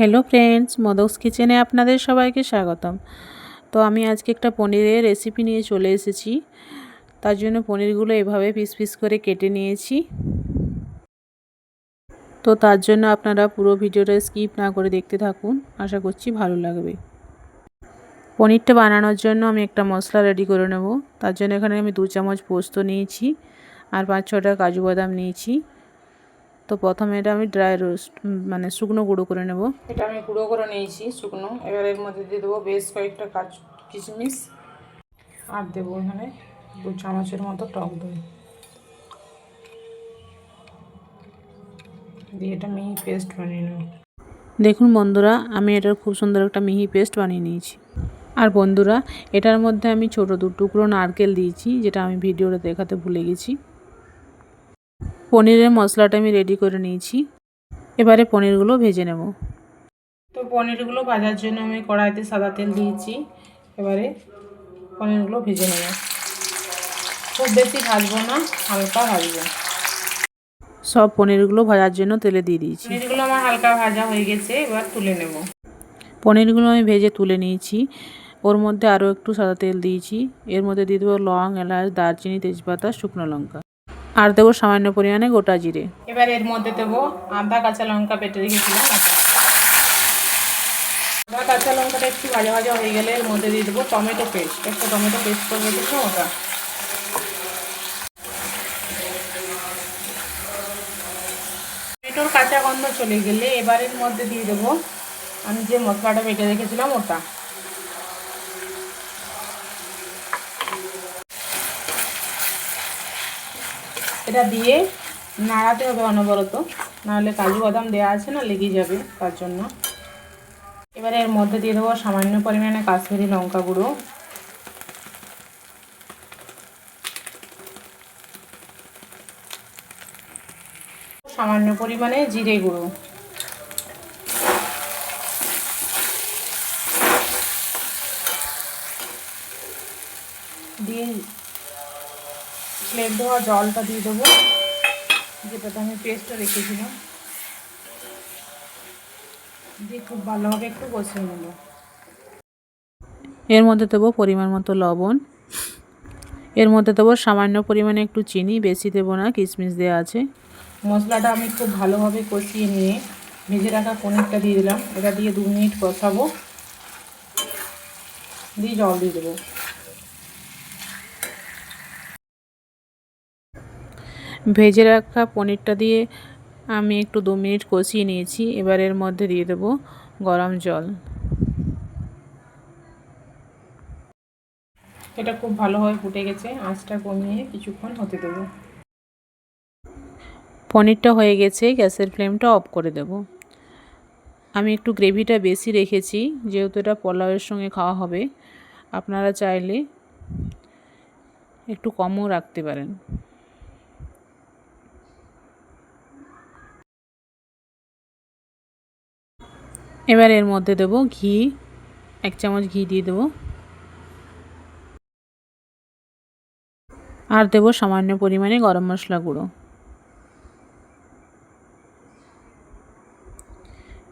Hello friends মোদকস কিচেনে আপনাদের সবাইকে স্বাগতম। তো আমি আজকে একটা পনিরের রেসিপি নিয়ে চলে এসেছি। তার জন্য পনিরগুলো এভাবে পিস পিস করে কেটে নিয়েছি। তো তার জন্য আপনারা পুরো ভিডিওটা স্কিপ না করে দেখতে থাকুন। আশা করছি ভালো লাগবে। পনিরটা বানানোর জন্য আমি একটা মশলা রেডি করে নেব। তার জন্য এখানে আমি দু চামচ পোস্ত নিয়েছি আর পাঁচ ছটা কাজু বাদাম নিয়েছি। তো প্রথমে এটা আমি ড্রাই রোস্ট মানে শুকনো গুঁড়ো করে নেব। এটা আমি গুঁড়ো করে নিয়েছি শুকনো। এবার এর মধ্যে দিয়ে দেবো বেশ কয়েকটা কাজ কিশমিশ। আর দেবো এখানে দু চামচের মতো টক দই। দিয়ে এটা মিহি পেস্ট বানিয়ে নেব। দেখুন বন্ধুরা আমি এটার খুব সুন্দর একটা মিহি পেস্ট বানিয়ে নিয়েছি। আর বন্ধুরা এটার মধ্যে আমি ছোটো দু টুকরো নারকেল দিয়েছি যেটা আমি ভিডিওটা দেখাতে ভুলে গেছি। পনিরের মশলাটা আমি রেডি করে নিয়েছি। এবারে পনিরগুলো ভেজে নেব। তো পনিরগুলো ভাজার জন্য আমি কড়াইতে সাদা তেল দিয়েছি। এবারে পনিরগুলো ভেজে নেব। খুব বেশি ভাজবো না হালকা ভাজবো। সব পনিরগুলো ভাজার জন্য তেলে দিয়ে দিয়েছি। পনিরগুলো আমার হালকা ভাজা হয়ে গেছে এবার তুলে নেব। পনিরগুলো আমি ভেজে তুলে নিয়েছি। ওর মধ্যে আরও একটু সাদা তেল দিয়েছি। এর মধ্যে দিয়ে দেবো লং এলাচ দারচিনি তেজপাতা শুকনো লঙ্কা। আর দেবো সামান্য পরিমাণে গোটা জিরে। এবার এর মধ্যে দেবো আদা, কাঁচা লঙ্কা পেটে রেখেছিলাম, আদা। কাঁচা লঙ্কাটা একটু ভাজা ভাজা হয়ে গেলে এর মধ্যে দিয়ে দেবো টমেটো পেস্ট। একটা টমেটো পেস্ট করে রেখেছি ওটা টমেটোর কাঁচা গন্ধ চলে গেলে এবার এর মধ্যে দিয়ে দেবো আমি যে মশলাটা বেটে রেখেছিলাম ওটা। এটা দিয়ে নাড়াতে হবে অনবরত। নাহলে কাজু বাদাম দেওয়া আছে না লেগে যাবে তার জন্য। এবারে এর মধ্যে দিয়ে দেবো সামান্য পরিমাণে কাশ্মীরি লঙ্কা গুঁড়ো। সামান্য পরিমাণে জিরে গুঁড়ো। দিয়ে প্লেট ধোয়া জলটা দিয়ে দেবো। যেটাতে আমি পেস্টটা রেখেছিলাম। দিয়ে খুব ভালোভাবে একটু কষিয়ে নেব। এর মধ্যে দেবো পরিমাণ মতো লবণ। এর মধ্যে দেবো সামান্য পরিমাণে একটু চিনি বেশি দেবো না কিশমিশ দেওয়া আছে। মশলাটা আমি খুব ভালোভাবে কষিয়ে নিয়ে ভেজে রাখা পনিরটা দিয়ে দিলাম। এটা দিয়ে দু মিনিট কষাবো। দিয়ে জল দিয়ে দেবো। ভেজে রাখা পনিরটা দিয়ে আমি একটু দু মিনিট কষিয়ে নিয়েছি। এবার এর মধ্যে দিয়ে দেবো গরম জল। এটা খুব ভালোভাবে ফুটে গেছে। আঁচটা কমিয়ে কিছুক্ষণ হতে দেবো। পনিরটা হয়ে গেছে। গ্যাসের ফ্লেমটা অফ করে দেব। আমি একটু গ্রেভিটা বেশি রেখেছি, যেহেতু এটা পোলাওয়ের সঙ্গে খাওয়া হবে। আপনারা চাইলে একটু কমও রাখতে পারেন। এবার এর মধ্যে দেবো ঘি, এক চামচ ঘি দিয়ে দেবো। আর দেবো সামান্য পরিমাণে গরম মশলা গুঁড়ো।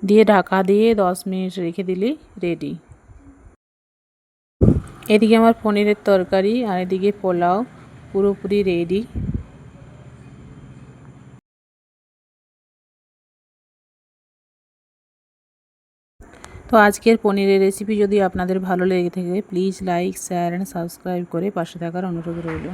দিয়ে ঢাকা দিয়ে দশ মিনিট রেখে দিলেই রেডি এদিকে আমার পনিরের তরকারি আর এদিকে পোলাও পুরোপুরি রেডি তো আজকের পনিরের রেসিপি যদি আপনাদের ভালো লেগে থাকে please like share and subscribe করে পাশে থাকার অনুরোধ রইল।